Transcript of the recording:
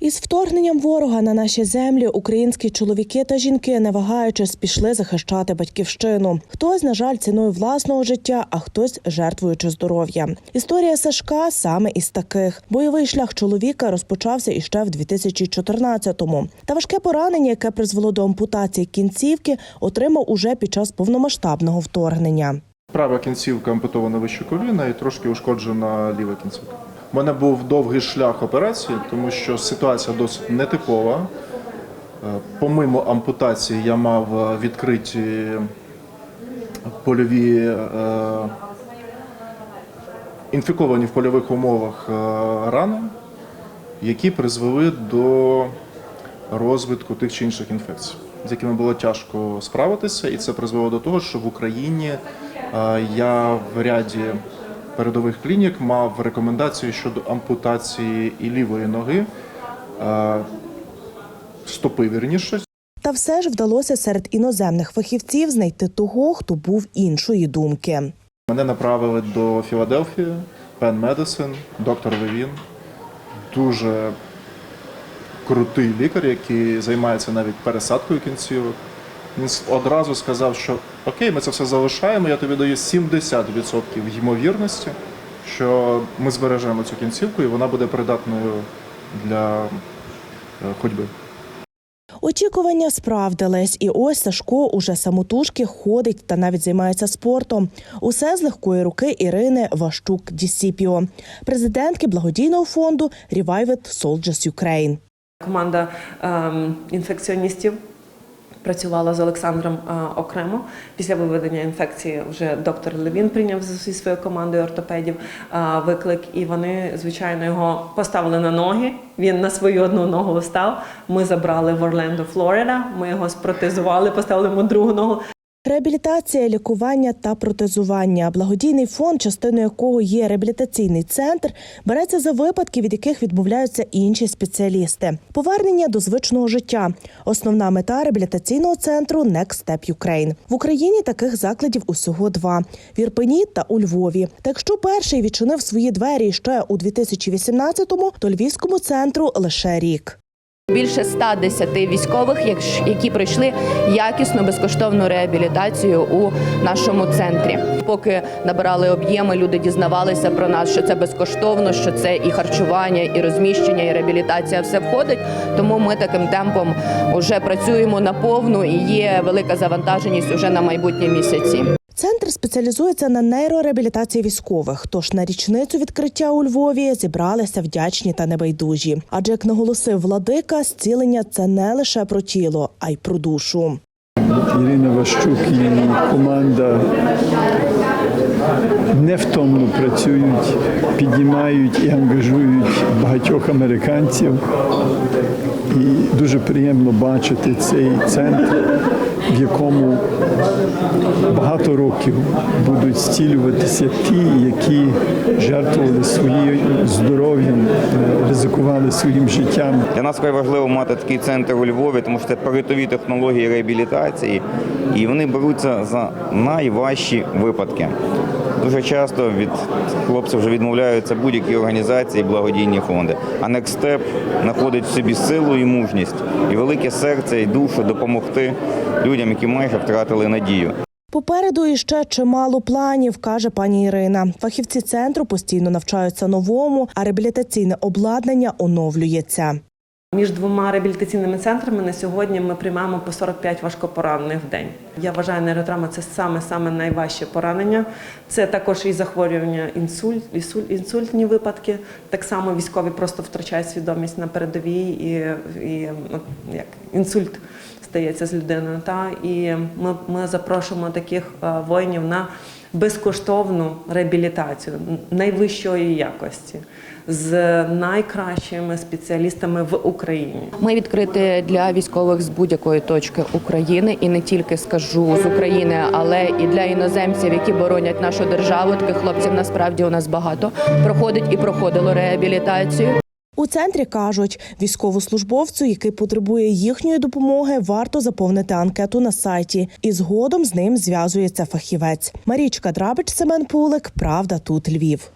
Із вторгненням ворога на наші землі українські чоловіки та жінки, не вагаючись, пішли захищати батьківщину. Хтось, на жаль, ціною власного життя, а хтось жертвуючи здоров'я. Історія Сашка саме із таких. Бойовий шлях чоловіка розпочався іще в 2014-му. Та важке поранення, яке призвело до ампутації кінцівки, отримав уже під час повномасштабного вторгнення. Права кінцівка ампутована вище коліна і трошки ушкоджена ліва кінцівка. У мене був довгий шлях операції, тому що ситуація досить нетипова. Е, Помимо ампутації я мав е, відкриті польові е, інфіковані в польових умовах рани, які призвели до розвитку тих чи інших інфекцій, з якими було тяжко справитися, і це призвело до того, що в Україні я в ряді передових клінік мав рекомендації щодо ампутації і лівої ноги, е, стопи вірніше, Та все ж вдалося серед іноземних фахівців знайти того, хто був іншої думки. Мене направили до Філадельфії, Penn Medicine, доктор Левін. Дуже крутий лікар, який займається навіть пересадкою кінцівок. Він одразу сказав, що окей, ми це все залишаємо, я тобі даю 70% ймовірності, що ми збережемо цю кінцівку і вона буде придатною для е, ходьби. Очікування справдились, і ось Сашко уже самотужки ходить та навіть займається спортом. Усе з легкої руки Ірини Ващук Дісіпіо, президентки благодійного фонду Revived Soldiers Ukraine. Команда ем, інфекціоністів працювала з Олександром е, окремо. Після виведення інфекції вже доктор Левін прийняв зі своєю командою ортопедів е, виклик, і вони, звичайно, його поставили на ноги. Він на свою одну ногу встав. Ми забрали в Орлендо, Флорида. Ми його спротезували, поставили йому другу ногу. Реабілітація, лікування та протезування. Благодійний фонд, частиною якого є реабілітаційний центр, береться за випадки, від яких відмовляються інші спеціалісти. Повернення до звичного життя. Основна мета реабілітаційного центру Next Step Ukraine. В Україні таких закладів усього два: в Ірпені та у Львові. Та якщо перший відчинив свої двері ще у 2018-му, то львівському центру лише рік. Більше 110 військових, які пройшли якісну безкоштовну реабілітацію у нашому центрі. Поки набирали об'єми, люди дізнавалися про нас, що це безкоштовно, що це і харчування, і розміщення, і реабілітація все входить. Тому ми таким темпом вже працюємо наповну і є велика завантаженість уже на майбутні місяці. Центр спеціалізується на нейрореабілітації військових. Тож на річницю відкриття у Львові зібралися вдячні та небайдужі. Адже як наголосив владика, зцілення це не лише про тіло, а й про душу. Ірина Ващук і команда невтомно працюють, піднімають і ангажують багатьох американців. І дуже приємно бачити цей центр, в якому багато років будуть зцілюватися ті, які жертвували своїм здоров'ям, е, ризикували своїм життям. Для нас вкрай важливо мати такий центр у Львові, тому що це передові технології реабілітації, і вони беруться за найважчі випадки. Дуже часто від хлопців вже відмовляються будь-які організації, благодійні фонди. А Step знаходить в собі силу і мужність, і велике серце, і душу допомогти людям, які майже втратили надію. Попереду іще чимало планів, каже пані Ірина. Фахівці центру постійно навчаються новому, а реабілітаційне обладнання оновлюється. Між двома реабілітаційними центрами на сьогодні ми приймаємо по 45 важкопоранених в день. Я вважаю, нейротравма це саме саме найважче поранення. Це також і захворювання інсульт, інсультні випадки. Так само військові просто втрачають свідомість на передовій і, і ну, як інсульт стається з людиною. Та і ми, ми запрошуємо таких е, воїнів на безкоштовну реабілітацію найвищої якості з найкращими спеціалістами в Україні. Ми відкриті для військових з будь-якої точки України, і не тільки скажу з України, але і для іноземців, які боронять нашу державу. Таких хлопців насправді у нас багато проходить і проходило реабілітацію. У центрі кажуть, військовослужбовцю, який потребує їхньої допомоги, варто заповнити анкету на сайті, і згодом з ним зв'язується фахівець. Марічка Драбич, Семен Пулик. Правда, тут Львів.